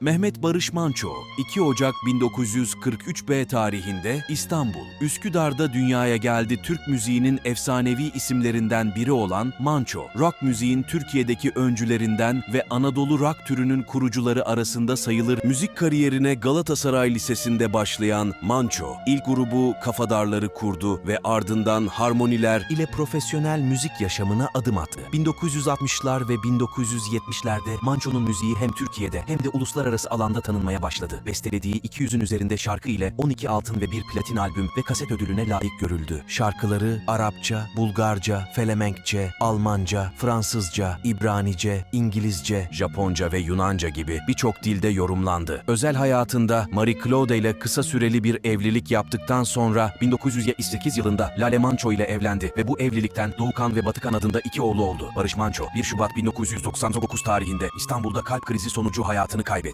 Mehmet Barış Manço, 2 Ocak 1943 B tarihinde İstanbul, Üsküdar'da dünyaya geldi Türk müziğinin efsanevi isimlerinden biri olan Manço, rock müziğin Türkiye'deki öncülerinden ve Anadolu rock türünün kurucuları arasında sayılır. Müzik kariyerine Galatasaray Lisesi'nde başlayan Manço, ilk grubu Kafadarları kurdu ve ardından Harmoniler ile profesyonel müzik yaşamına adım attı. 1960'lar ve 1970'lerde Manço'nun müziği hem Türkiye'de hem de uluslararası alanda tanınmaya başladı. Bestelediği 200'ün üzerinde şarkı ile 12 altın ve bir platin albüm ve kaset ödülüne layık görüldü. Şarkıları Arapça, Bulgarca, Felemenkçe, Almanca, Fransızca, İbranice, İngilizce, Japonca ve Yunanca gibi birçok dilde yorumlandı. Özel hayatında Marie Claude ile kısa süreli bir evlilik yaptıktan sonra 1978 yılında Lale Manço ile evlendi ve bu evlilikten Doğukan ve Batıkan adında iki oğlu oldu. Barış Manço 1 Şubat 1999 tarihinde İstanbul'da kalp krizi sonucu hayatını kaybetti.